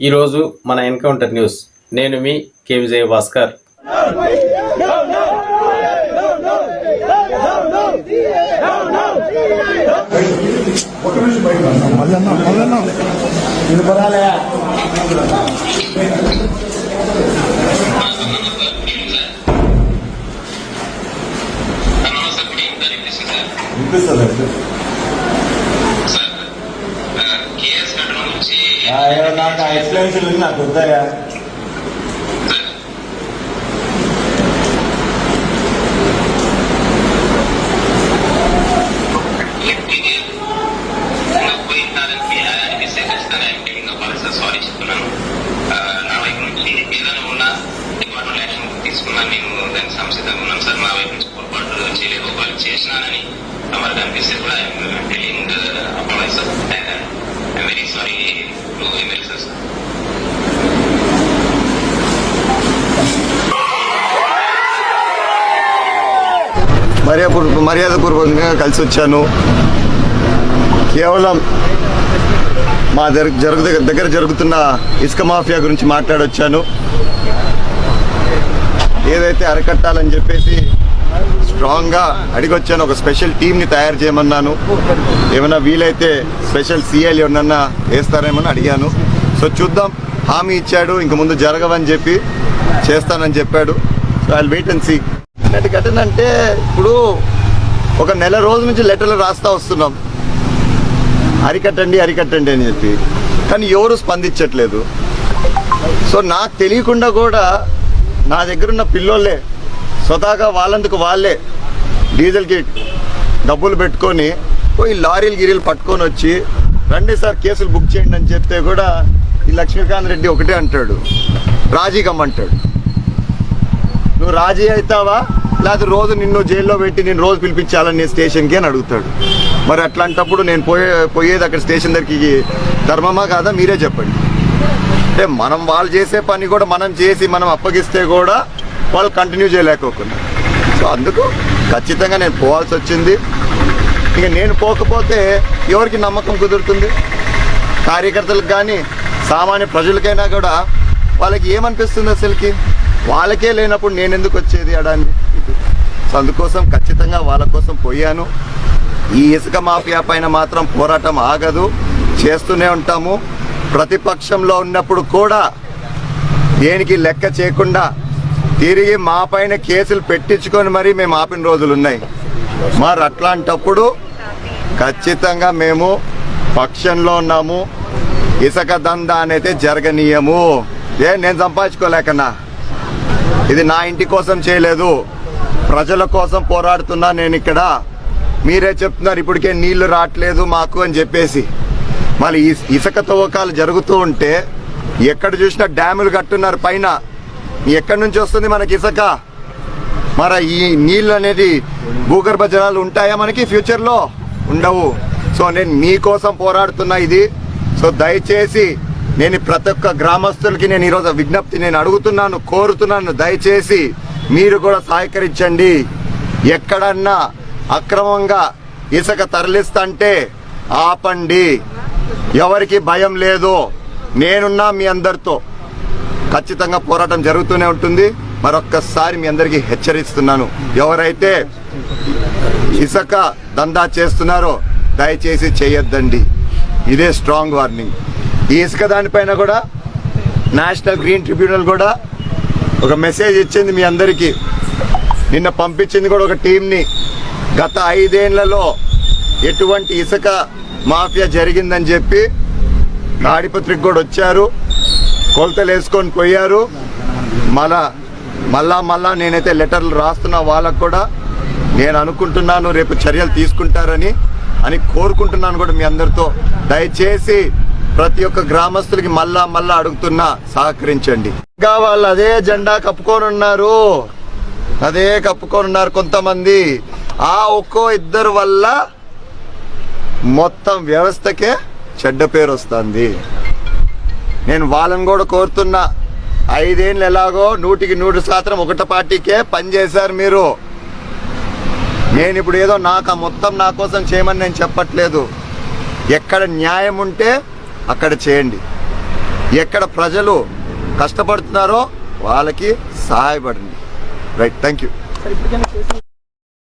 ఈరోజు మన encounter news. నేను మీ కే విజయ భాస్కర్ వినిపిస్తుంది సార్ కేఎస్ కట్టడం నుంచి నాకు ఆ ఎక్స్ప్లెనేషన్ నాకు వద్దాయా పోయిందానికి అనిపిస్తే ఖచ్చితంగా I'm telling up sir sorry చెప్తున్నాను ఆ, నా వైపు నుంచి ఏదైనా ఉన్నా మర్యాద మర్యాదపూర్వకంగా కలిసి వచ్చాను. కేవలం మా దగ్గర జరుగు దగ్గర జరుగుతున్న ఇసుక మాఫియా గురించి మాట్లాడొచ్చాను. ఏదైతే అరికట్టాలని చెప్పేసి స్ట్రాంగ్గా అడిగొచ్చాను ఒక స్పెషల్ టీంని తయారు చేయమన్నాను. ఏమైనా వీలైతే స్పెషల్ సీఎల్ ఎవరన్నా వేస్తారేమని అడిగాను. సో చూద్దాం హామీ ఇచ్చాడు ఇంక ముందు జరగవని చెప్పి చేస్తానని చెప్పాడు. So I wait and see ఘటన అంటే ఇప్పుడు ఒక నెల రోజుల నుంచి లెటర్లు రాస్తా వస్తున్నాం. అరికట్టండి అరికట్టండి అని చెప్పి. కానీ ఎవరు స్పందించట్లేదు. సో నాకు తెలియకుండా కూడా నా దగ్గర ఉన్న పిల్లోళ్ళే స్వతహాగా వాళ్ళందుకు వాళ్ళే డీజిల్కి డబ్బులు పెట్టుకొని పోయి లారీలు గిరీలు పట్టుకొని వచ్చి రండి సార్ కేసులు బుక్ చేయండి అని చెప్తే కూడా ఈ లక్ష్మీకాంత్ రెడ్డి ఒకటే అంటాడు. రాజీ కమ్మంటాడు నువ్వు రాజీ అవుతావా? లేకపోతే రోజు నిన్ను జైల్లో పెట్టి నేను రోజు పిలిపించాలని నేను స్టేషన్కి అని అడుగుతాడు. మరి అట్లాంటప్పుడు నేను పోయే పోయేది అక్కడ స్టేషన్ దగ్గరికి ధర్మమా కాదా? మీరే చెప్పండి. అంటే మనం వాళ్ళు చేసే పని కూడా మనం చేసి మనం అప్పగిస్తే కూడా వాళ్ళు కంటిన్యూ చేయలేకోకుండా సో అందుకు ఖచ్చితంగా నేను పోవాల్సి వచ్చింది. ఇక నేను పోకపోతే ఎవరికి నమ్మకం కుదురుతుంది? కార్యకర్తలకు కానీ సామాన్య ప్రజలకైనా కూడా వాళ్ళకి ఏమనిపిస్తుంది అసలుకి? వాళ్ళకే లేనప్పుడు నేను ఎందుకు వచ్చేది అడాన్ని సో అందుకోసం ఖచ్చితంగా వాళ్ళ కోసం పోయాను. ఈ ఇసుక మాఫియా పైన మాత్రం పోరాటం ఆగదు. చేస్తూనే ఉంటాము. ప్రతిపక్షంలో ఉన్నప్పుడు కూడా దేనికి లెక్క చేయకుండా తిరిగి మా పైన కేసులు పెట్టించుకొని మరీ మేము ఆపిన రోజులు ఉన్నాయి. మరి అట్లాంటప్పుడు ఖచ్చితంగా మేము పక్షంలో ఉన్నాము. ఇసుక దందా అనేది జరగనీయము. ఏ నేను సంపాదించుకోలేకన్నా ఇది నా ఇంటి కోసం చేయలేదు. ప్రజల కోసం పోరాడుతున్నా నేను ఇక్కడ. మీరే చెప్తున్నారు ఇప్పటికే నీళ్ళు రావట్లేదు మాకు అని చెప్పేసి. మళ్ళీ ఇసుక తవ్వకాలు జరుగుతూ ఉంటే ఎక్కడ చూసినా డ్యాములు కట్టున్నారు పైన. ఎక్కడి నుంచి వస్తుంది మనకి ఇసుక? మరి ఈ నీళ్ళు అనేది భూగర్భ జలాలు ఉంటాయా మనకి ఫ్యూచర్లో? ఉండవు. సో నేను మీకోసం పోరాడుతున్నా ఇది. సో దయచేసి నేను ప్రతి ఒక్క గ్రామస్తులకి నేను ఈరోజు విజ్ఞప్తి నేను అడుగుతున్నాను కోరుతున్నాను. దయచేసి మీరు కూడా సహకరించండి. ఎక్కడన్నా అక్రమంగా ఇసుక తరలిస్తంటే ఆపండి. ఎవరికి భయం లేదు నేనున్నా మీ అందరితో. ఖచ్చితంగా పోరాటం జరుగుతూనే ఉంటుంది. మరొక్కసారి మీ అందరికీ హెచ్చరిస్తున్నాను. ఎవరైతే ఇసుక దందా చేస్తున్నారో దయచేసి చేయొద్దండి. ఇదే స్ట్రాంగ్ వార్నింగ్ ఈ ఇసుక దానిపైన కూడా నేషనల్ గ్రీన్ ట్రిబ్యునల్ కూడా ఒక మెసేజ్ ఇచ్చింది మీ అందరికీ. నిన్న పంపించింది కూడా ఒక టీంని గత ఐదేళ్ళలో ఎటువంటి ఇసుక మాఫియా జరిగిందని చెప్పి తాడిపత్రికి కూడా వచ్చారు. కొలతలు వేసుకొని పోయారు. మళ్ళా మళ్ళా మళ్ళా నేనైతే లెటర్లు రాస్తున్న వాళ్ళకు కూడా నేను అనుకుంటున్నాను రేపు చర్యలు తీసుకుంటారని అని కోరుకుంటున్నాను కూడా మీ అందరితో. దయచేసి ప్రతి ఒక్క గ్రామస్తులకి మళ్ళా మళ్ళా అడుగుతున్నా సహకరించండి. ఇంకా వాళ్ళు అదే జెండా కప్పుకొని ఉన్నారు అదే కప్పుకొని ఉన్నారు కొంతమంది. ఆ ఒక్కో ఇద్దరు వల్ల మొత్తం వ్యవస్థకే చెడ్డ పేరు వస్తుంది. నేను వాళ్ళని కూడా కోరుతున్నా. ఐదేళ్ళు ఎలాగో నూటికి నూరు శాతం ఒకట పార్టీకే పనిచేశారు మీరు. నేను ఇప్పుడు ఏదో నాకు ఆ మొత్తం నా కోసం చేయమని నేను చెప్పట్లేదు. ఎక్కడ న్యాయం ఉంటే అక్కడ చేయండి. ఎక్కడ ప్రజలు కష్టపడుతున్నారో వాళ్ళకి సహాయపడండి. Right thank you